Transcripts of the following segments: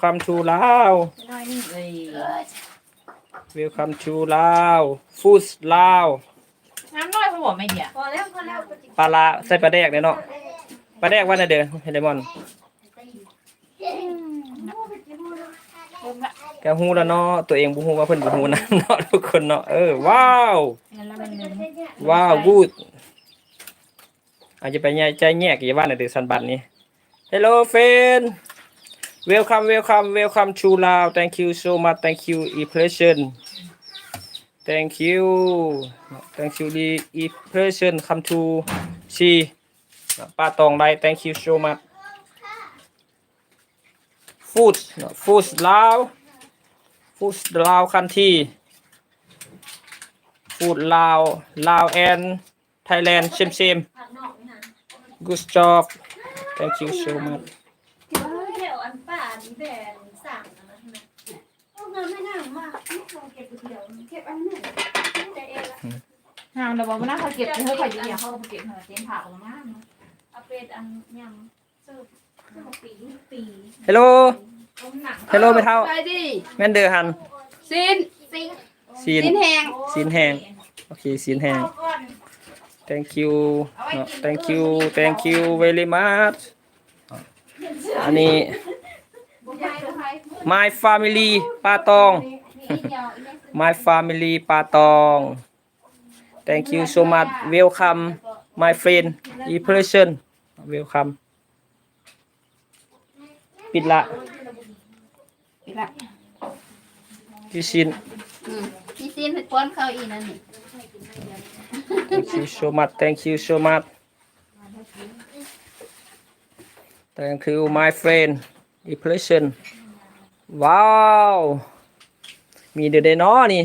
Welcome to Lao น้อยนี่เลย Welcome to Lao Food Lao น้ำน้อยเขาบอกไม่เดียวพอแล้วพอแล้วปลาละใส่ปลาแดกเนี่ยเนาะปลาแดกว่าน่ะเด้อเฮเลมอนเริ่มละแกฮู้แล้วเนาะตัวเองบ่ฮู้ว่าเพิ่นบ่ฮู้นะเนาะทุกคนเนาะเออว้าวงั้นแล้วมันหนึ่งว้าวกูดอาจจะไปแย่ใจแยกอย่าว่าน่ะเด้อสันบัดนี้ Hello friend Welcome welcome welcome to Lao Thank you so much Thank you impression Thank you Thank you the impression come to see ป้าตองได Thank you so much Food Food Lao Food Lao country Food Lao Lao and Thailand same same Good job Thank you so much ที่ว่าแถวอันป่านี่ แบนสั่งนะใช่ไหมโอ้เงินไม่น่ามากไม่พอเก็บไปเดียวเก็บอันนี้ใจเองละห้ามเราบอกว่าน่าเขาเก็บเธอคอยอยู่อย่างเขาเก็บเธอเต็มผักของมาเอาเป็ดอันยำเสิร์ฟเสิร์ฟปีปี Hello ต้มหนัง Hello ไม่เท่าไปดิแม่นเดือหันซินซิงซีนซินแหงซีนแหงโอเคซีนแหง Thank you Thank you Thank you very much อันนี้ My family ป้าตองนี่เดียวอีก My family ป้าตอง Thank you so much Welcome my friend impression Welcome ปิดละปิดละพี่ชินอืมพี่ซินไปป้อนข้าวอีนั่นนี่ Thank you so much. Thank you so much. Thank you, my friend. Impression. Wow. มีเดือดได้น้อนี่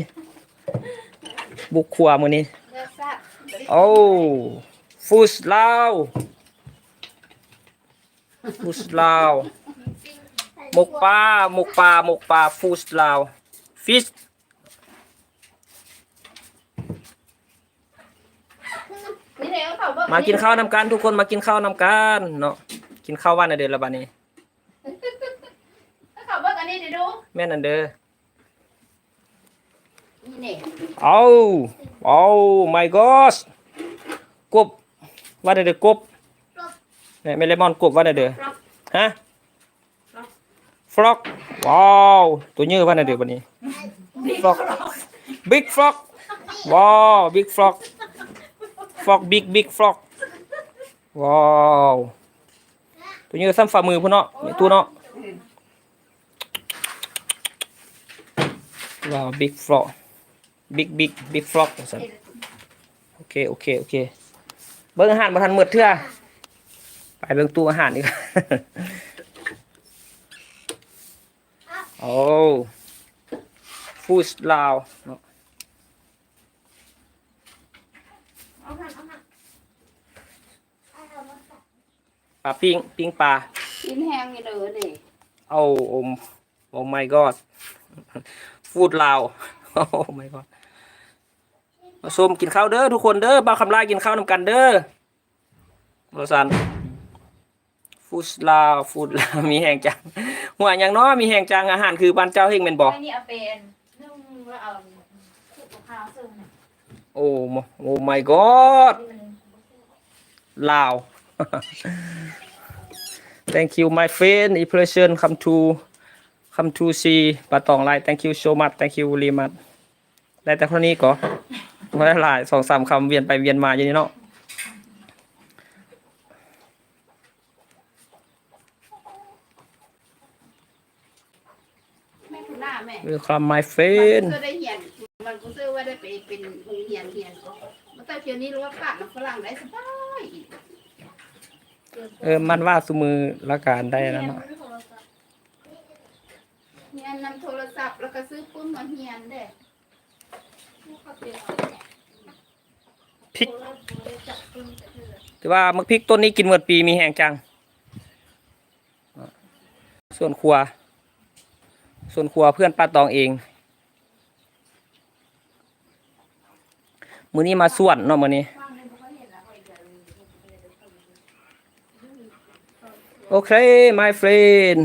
บุกขวามือนี้เลือกซักโอ้ฟูสลาวฟูสลาวหมกปลาหมกปลาหมกปลาฟูสลาวฟิชนี่เดี๋ยวเขาบอกมากินข้าวนำกันทุกคนมากินข้าวนำกันเนาะกินข้าววันอันเดือนละบานี้เขาบอกอั นนี้เดี๋ยวดูแม่นอันเด้อนี่เนี่ยเอาเอา my god กบว่าได้เด้อกบเนี่ยไม่เลมอนกบว่าได้เด้อฮะฟลอกว้าวตัวเยอะว่าได้เด้อบัดนี้ฟลอกบิ๊กฟลอกว้าวบิ๊กฟลอกฟลอกบิ๊กบิ๊กฟลอกว้าวตัวเยอะซ้ำฝ่ามือพุ่นเนาะนี่ตัวเนาะ ว้าวบิ๊กฟลอกบิ๊กบิ๊กบิ๊กฟลอกสันโอเคโอเคโอเค เบิ้งอาหารมาทันหมดเถื่อไปเบิ้งตู้อาหารดีกว่าโอ้ฟูสลาวเนาะเอาหันเอาหันปลาปิ้งปิ้งปลาซินแหงนี่เด้อนี่เอาโอมโอ้ my god ฟูดลาวโอ้ my god มาชมกินข้าวเด้อทุกคนเด้อบ้าวคำลายกินข้าวนำกันเด้อบรสันฟูดลาวฟูดลาวมีแหงจังหัวอย่างน้อมีแหงจังอาหารคือบ้านเจ้าเฮงเป็นบอกอันนี้เอาเป็นนึ่งแล้วเอาคลุกกับข้าวเสิร์ฟเนี่ยโอ้โอ้ my god ลาว thank you my friend impression come to come to see ปาตองไล thank you so much thank you very much ได้แต่เท่านี้ก่อม่ได้หลายสองสามคำเวียนไปเวียนมาอย่างนี้เนาะแม่คุณหน้าแม่ welcome my friend มันก็ได้เหียนมันก็ซื้อว่าได้ไปเป็นโรงเรียนเรียนก็มันแต่เดี๋ยวนี้รู้ว่าฝากน้ำฝรั่งได้สบายเออมันว่าสมือละการได้แล้วเนาะ เฮียนนำโทรศัพท์แล้วก็ซื้อปุ้ม มาเฮียนเด้พริกแต่ว่ามักพริกต้นนี้กินหมดปีมีแหงจัง ส่วนครัว ส่วนครัวเพื่อนป้าตองเอง มือนี้มาส่วนเนาะมือนี้ โอเค my friend